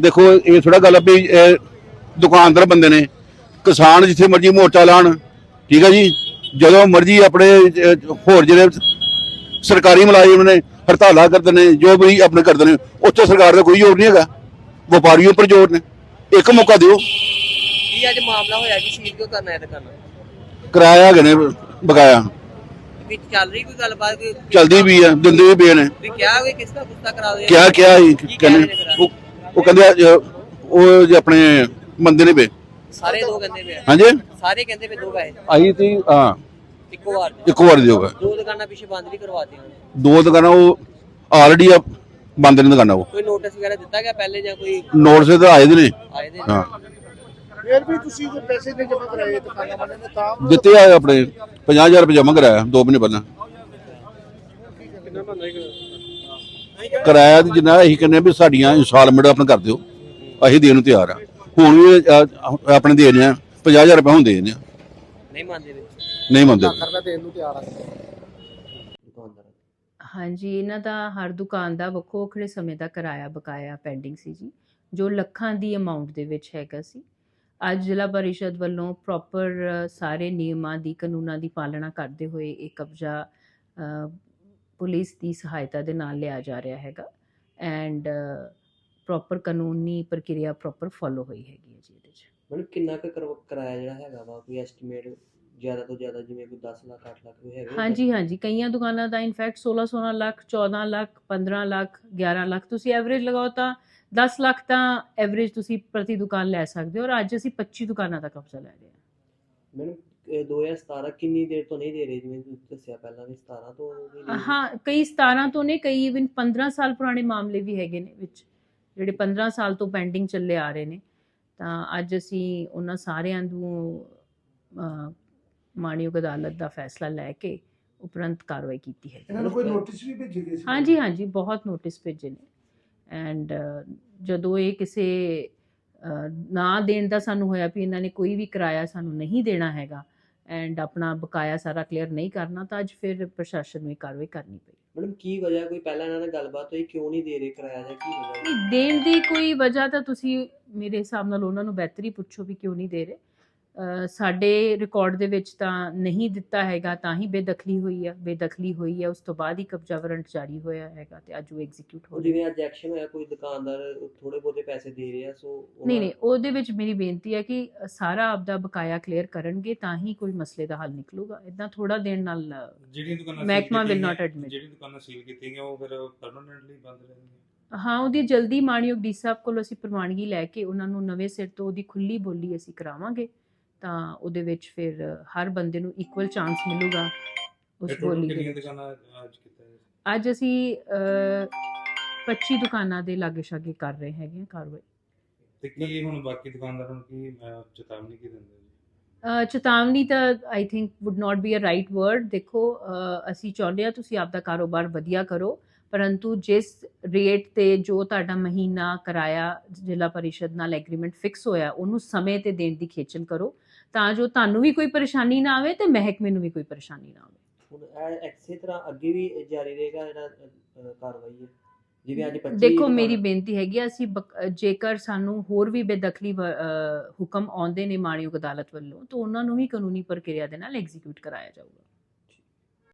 ਦੇਖੋ ਇਹ ਥੋੜਾ ਗੱਲ ਆ ਵੀ ਦੁਕਾਨਦਾਰ ਬੰਦੇ ਨੇ ਕਿਸਾਨ ਜਿੱਥੇ ਮਰਜ਼ੀ ਮੋਰਚਾ ਲਾਣ ਠੀਕ ਹੈ ਜੀ ਜਦੋਂ ਮਰਜ਼ੀ ਆਪਣੇ ਹੋਰ ਜਿਹੜੇ ਸਰਕਾਰੀ ਮੁਲਾਜ਼ਮ ਨੇ ਹੜਤਾਲਾਂ ਕਰਦੇ ਨੇ ਜੋ ਵੀ ਆਪਣੇ ਕਰਦੇ ਨੇ ਉੱਥੇ ਸਰਕਾਰ ਦਾ ਕੋਈ ਜ਼ੋਰ ਨਹੀਂ ਹੈਗਾ ਵਪਾਰੀਆਂ ਉੱਪਰ ਜ਼ੋਰ ਨੇ ਇੱਕ ਮੌਕਾ ਦਿਓ। ਕੀ ਅੱਜ ਮਾਮਲਾ ਹੋਇਆ ਕਿ ਸ਼ੀਲ ਕਿਉਂ ਕਰਨਾ ਹੈ ਦੁਕਾਨਾਂ ਕਿਰਾਇਆ ਹੈਗੇ ਨੇ ਬਕਾਇਆ। ਵਿੱਚ ਚੱਲ ਰਹੀ ਕੋਈ ਗੱਲਬਾਤ? ਚਲਦੀ ਵੀ ਆ ਦਿੰਦੇ ਵੀ ਪਏ ਨੇ। ਕਿਹਾ ਕਿਸ ਦਾ ਗੁੱਸਾ ਕਰਾ ਦੇ ਕਿਹਾ ਕਹਿ ਕਹਿੰਦੇ ਨੇ ਫਿਰ? ਉਹ ਕਹਿੰਦੇ ਆ, ਉਹ ਜੇ ਆਪਣੇ ਮੰਦੇ ਨੇ ਪਏ ਸਾਰੇ ਦੋ ਕਹਿੰਦੇ ਪਏ ਆ। ਹਾਂਜੀ? ਸਾਰੇ ਕਹਿੰਦੇ ਪਏ ਦੋ ਪੈਸੇ। ਆਈ ਤੀ ਹਾਂ। ਇੱਕੋ ਵਾਰ। 'ਚ। ਇੱਕ ਵਾਰ ਦਿਓਗਾ ਦੋ ਦੁਕਾਨਾਂ ਪਿੱਛੇ ਬੰਦ ਵੀ ਕਰਵਾਤੀਆਂ ਉਹਨੇ। ਦੋ ਦੁਕਾਨਾਂ ਉਹ ਆਲਰੇਡੀ ਬੰਦ ਨੇ ਦੁਕਾਨਾਂ ਉਹ। ਕੋਈ ਨੋਟਿਸ ਵਗੈਰਾ ਦਿੱਤਾ ਗਿਆ ਪਹਿਲੇ ਜਾਂ ਕੋਈ ਨੋਟਿਸ ਤਾਂ ਆਏ ਦੇ ਨੇ। ਆਏ ਦੇ ਹਾਂ। ਫਿਰ ਵੀ ਤੁਸੀਂ ਜੋ ਪੈਸੇ ਨਹੀਂ ਜਮ੍ਹਾਂ ਕਰਾਏ ਦੁਕਾਨਾਂ ਵਾਲਿਆਂ ਨੇ ਤਾਂ ਦਿੱਤੇ ਆ ਆਪਣੇ 50000 ਰੁਪਏ ਜਮ੍ਹਾਂ ਕਰਾਇਆ ਦੋ ਮਹੀਨੇ ਪਹਿਲਾਂ। ਕਿਰਾਇਆ ਤੇ ਜਿੰਨਾ ਅਸੀਂ ਕਹਿੰਦੇ ਆ ਵੀ ਸਾਡੀਆਂ ਇਨਸਟਾਲਮੈਂਟ ਆਪਣਾ ਕਰ ਦਿਓ। ਅਸੀਂ ਦੇਣ ਨੂੰ ਤਿਆਰ ਆ। ਹੁਣ ਵੀ ਆਪਣੇ ਦੇ ਰਹੇ ਆ 50000 ਰੁਪਏ ਹੁਣ ਦੇ ਰਹੇ ਆ ਨਹੀਂ ਮੰਨਦੇ ਵਿੱਚ ਨਹੀਂ ਮੰਨਦੇ। ਕਰਦਾ ਦੇਣ ਨੂੰ ਤਿਆਰ ਆ। ਦੁਕਾਨਦਾਰ। ਹਾਂਜੀ ਇਹਨਾਂ ਦਾ ਹਰ ਦੁਕਾਨ ਦਾ ਵੱਖੋ ਵੱਖਰੇ ਸਮੇਂ ਦਾ ਕਿਰਾਇਆ ਬਕਾਇਆ ਪੈਂਡਿੰਗ ਸੀ ਜੀ ਜੋ ਲੱਖਾਂ ਦੀ ਅਮਾਉਂਟ ਦੇ ਵਿੱਚ ਹੈਗਾ ਸੀ। ਅੱਜ ਜ਼ਿਲ੍ਹਾ ਪਰਿਸ਼ਦ ਵੱਲੋਂ ਪ੍ਰੋਪਰ ਸਾਰੇ ਨਿਯਮਾਂ ਦੀ ਕਾਨੂੰਨਾਂ ਦੀ ਪਾਲਣਾ ਕਰਦੇ ਹੋਏ ਇਹ ਕਬਜ਼ਾ ਅ, ਪੁਲਿਸ ਦੀ ਸਹਾਇਤਾ ਦੇ ਨਾਲ ਲਿਆ ਜਾ ਰਿਹਾ ਹੈਗਾ ਐਂਡ ਪ੍ਰੋਪਰ ਕਾਨੂੰਨੀ ਪ੍ਰਕਿਰਿਆ ਪ੍ਰੋਪਰ ਫੋਲੋ ਹੋਈ ਹੈਗੀ ਹੈ ਜੀ ਇਹਦੇ 'ਚ। ਮੈਨੂੰ ਕਿੰਨਾ ਕੁ ਕਰਵਾ- ਕਿਰਾਇਆ ਜਿਹੜਾ ਹੈਗਾ ਵਾ ਕੋਈ ਐਸਟੀਮੇਟ ਜ਼ਿਆਦਾ ਤੋਂ ਜ਼ਿਆਦਾ ਜਿਵੇਂ ਕੋਈ 10 ਲੱਖ 8 ਲੱਖ ਕੋਈ ਹੈਗਾ ਹਾਂਜੀ ਹਾਂਜੀ ਕਈਆਂ ਦੁਕਾਨਾਂ ਦਾ ਇਨਫੈਕਟ 16 16 ਲੱਖ 14 ਲੱਖ 15 ਲੱਖ 11 ਲੱਖ ਤੁਸੀਂ ਐਵਰੇਜ ਲਗਾਓ ਤਾਂ 10 ਲੱਖ ਤਾਂ ਐਵਰੇਜ ਤੁਸੀਂ ਪ੍ਰਤੀ ਦੁਕਾਨ ਲੈ ਸਕਦੇ ਹੋ ਔਰ ਅੱਜ ਅਸੀਂ 25 ਦੁਕਾਨਾਂ ਦਾ ਕਬਜ਼ਾ ਲੈ ਰਹੇ ਹਾਂ। ਮੈਨੂੰ ਇਹ 2017 ਕਿੰਨੀ ਦੇਰ ਤੋਂ ਨਹੀਂ ਦੇ ਰਹੇ ਜਿਵੇਂ ਤੁਸੀਂ ਦੱਸਿਆ ਪਹਿਲਾਂ ਵੀ 17 ਤੋਂ ਵੀ ਨਹੀਂ ਹਾਂ ਕਈ 17 ਤੋਂ ਨੇ ਕਈ ਇਵਨ 15 ਸਾਲ ਪੁਰਾਣੇ ਮਾਮਲੇ ਵੀ ਹੈਗੇ ਨੇ ਵਿੱਚ ਜਿਹੜੇ 15 ਸਾਲ ਤੋਂ ਪੈਂਡਿੰਗ ਚੱਲੇ ਆ ਰਹੇ ਨੇ। ਤਾਂ ਅੱਜ ਅਸੀਂ ਉਹਨਾਂ ਸਾਰਿਆਂ ਨੂੰ ਮਾਣਯੋਗ ਅਦਾਲਤ ਦਾ ਫੈਸਲਾ ਲੈ ਕੇ ਉਪਰੰਤ ਕਾਰਵਾਈ ਕੀਤੀ ਹੈ। ਇਹਨਾਂ ਨੂੰ ਕੋਈ ਨੋਟਿਸ ਵੀ ਭੇਜੇ ਗਏ ਸੀ? ਹਾਂਜੀ ਹਾਂਜੀ ਬਹੁਤ ਨੋਟਿਸ ਭੇਜੇ ਨੇ। ਐਂਡ ਜਦੋਂ ਇਹ ਕਿਸੇ ਨਾ ਦੇਣ ਦਾ ਸਾਨੂੰ ਹੋਇਆ ਵੀ ਇਹਨਾਂ ਨੇ ਕੋਈ ਵੀ ਕਿਰਾਇਆ ਸਾਨੂੰ ਨਹੀਂ ਦੇਣਾ ਹੈਗਾ ਐਂਡ ਆਪਣਾ ਬਕਾਇਆ ਸਾਰਾ ਕਲੀਅਰ ਨਹੀਂ ਕਰਨਾ ਤਾਂ ਅੱਜ ਫਿਰ ਪ੍ਰਸ਼ਾਸਨ ਨੂੰ ਇਹ ਕਾਰਵਾਈ ਕਰਨੀ ਪਈ। ਮੈਡਮ ਕੀ ਵਜ੍ਹਾ? ਕੋਈ ਪਹਿਲਾਂ ਇਹਨਾਂ ਨਾਲ ਗੱਲਬਾਤ ਹੋਈ? ਕਿਉਂ ਨਹੀਂ ਦੇ ਰਹੇ ਕਿਰਾਇਆ ਜਾਂ ਕੀ ਵਜ੍ਹਾ ਨਹੀਂ ਦੇਣ ਦੀ ਕੋਈ ਵਜ੍ਹਾ ਤਾਂ ਤੁਸੀਂ ਮੇਰੇ ਹਿਸਾਬ ਨਾਲ ਉਹਨਾਂ ਨੂੰ ਬਿਹਤਰੀ ਪੁੱਛੋ ਵੀ ਕਿਉਂ ਨਹੀਂ ਦੇ ਰਹੇ। ਸਾਡੇ ਰਿਕਾਰਡ ਦੇ ਵਿੱਚ ਤਾਂ ਨਹੀਂ ਦਿੱਤਾ ਹੈਗਾ ਤਾਂ ਹੀ ਬੇਦਖਲੀ ਹੋਈ ਆ ਬੇਦਖਲੀ ਹੋਈ ਹੈ ਉਸ ਤੋਂ ਬਾਅਦ ਹੀ ਕਬਜ਼ਾ ਵਾਰੰਟ ਜਾਰੀ ਹੋਇਆ ਹੈਗਾ ਤੇ ਅੱਜ ਉਹ ਐਗਜ਼ੀਕਿਊਟ ਹੋ ਜਿਵੇਂ ਅੱਜ ਐਕਸ਼ਨ ਹੋਇਆ ਕੋਈ ਦੁਕਾਨਦਾਰ ਥੋੜੇ ਬਹੁਤੇ ਪੈਸੇ ਦੇ ਰਿਹਾ ਸੋ ਨਹੀਂ ਨਹੀਂ ਉਹਦੇ ਵਿੱਚ ਮੇਰੀ ਬੇਨਤੀ ਹੈ ਕਿ ਸਾਰਾ ਆਪਦਾ ਬਕਾਇਆ ਕਲੀਅਰ ਕਰਨਗੇ ਤਾਂ ਹੀ ਕੋਈ ਮਸਲੇ ਦਾ ਹੱਲ ਨਿਕਲੂਗਾ। ਇਦਾਂ ਥੋੜਾ ਦੇਣ ਨਾਲ ਜਿਹੜੀਆਂ ਦੁਕਾਨਾਂ ਮਹਿਕਮਾ not ਕੀਤੀਆਂ- admit. ਜਿਹੜੀਆਂ ਦੁਕਾਨਾਂ ਸੀਲ ਕੀਤੀਆਂ ਗਈਆਂ ਉਹ ਫਿਰ ਪਰਮਨੈਂਟਲੀ ਬੰਦ ਰਹਿਣਗੀਆਂ? ਹਾਂ ਉਹਦੀ ਜਲਦੀ ਮਾਣਯੋਗ ਡੀ ਸਾਹਿਬ ਕੋਲ ਅਸੀਂ ਪ੍ਰਵਾਨਗੀ ਲੈ ਕੇ ਉਹਨਾਂ ਨੂੰ ਨਵੇਂ ਸਿਰ ਤੋਂ ਉਹਦੀ ਖੁੱਲੀ ਬੋਲੀ ਅਸੀਂ ਕਰਾਵਾਂਗੇ। ਤਾਂ ਉਹਦੇ ਵਿੱਚ ਫਿਰ ਹਰ ਬੰਦੇ ਨੂੰ ਇਕੁਅਲ ਚਾਂਸ ਮਿਲੂਗਾ ਉਸ ਬੋਲੀ ਦੇ ਅੱਜ ਅਸੀਂ ਅ, 25 ਦੁਕਾਨਾਂ ਦੇ ਲਾਗੇ ਛਾਗੇ ਕਰ ਰਹੇ ਹੈਗੇ ਕਾਰਵਾਈ। ਤੇ ਕੀ ਹੁਣ ਬਾਕੀ ਦੁਕਾਨਦਾਰਾਂ ਨੂੰ ਕੀ ਚੇਤਾਵਨੀ ਕੀ ਦਿੰਦੇ ਜੀ? ਚੇਤਾਵਨੀ ਤਾਂ I think would not be a right word ਦੇਖੋ ਅਸੀਂ ਚਾਹੁੰਦੇ ਹਾਂ ਤੁਸੀਂ ਆਪਦਾ ਕਾਰੋਬਾਰ ਵਧੀਆ ਕਰੋ ਪਰੰਤੂ ਜਿਸ ਰੇਟ ਤੇ ਜੋ ਤੁਹਾਡਾ ਮਹੀਨਾ ਕਿਰਾਇਆ ਜ਼ਿਲ੍ਹਾ ਪਰਿਸ਼ਦ ਨਾਲ ਐਗਰੀਮੈਂਟ ਫਿਕਸ ਹੋਇਆ ਉਹਨੂੰ ਸਮੇਂ ਤੇ ਦੇਣ ਦੀ ਖੇਚਲ ਕਰੋ ਤਾਂ ਜੋ ਤੁਹਾਨੂੰ ਵੀ ਕੋਈ ਪਰੇਸ਼ਾਨੀ ਨਾ ਆਵੇ ਤੇ ਮਹਿਕਮੇ ਨੂੰ ਵੀ ਕੋਈ ਪਰੇਸ਼ਾਨੀ ਨਾ ਆਵੇ। ਹੁਣ ਇਹ ਇਸੇ ਤਰ੍ਹਾਂ ਅੱਗੇ ਵੀ ਜਾਰੀ ਰਹੇਗਾ ਜਿਹੜਾ ਕਾਰਵਾਈ ਹੈ? ਜਿਵੇਂ ਅੱਜ 25 ਦੇਖੋ ਮੇਰੀ ਬੇਨਤੀ ਹੈਗੀ ਆ, ਅਸੀਂ ਬਕ- ਜੇਕਰ ਸਾਨੂੰ ਹੋਰ ਵੀ ਬੇਦਖਲੀ ਵ- ਅ, ਹੁਕਮ ਆਉਂਦੇ ਨੇ ਮਾਣਯੋਗ ਅਦਾਲਤ ਵੱਲੋਂ ਤਾਂ ਉਹਨਾਂ ਨੂੰ ਵੀ ਕਾਨੂੰਨੀ ਪ੍ਰਕਿਰਿਆ ਦੇ ਨਾਲ ਐਗਜ਼ੀਕਿਊਟ ਕਰਾਇਆ ਜਾਊਗਾ।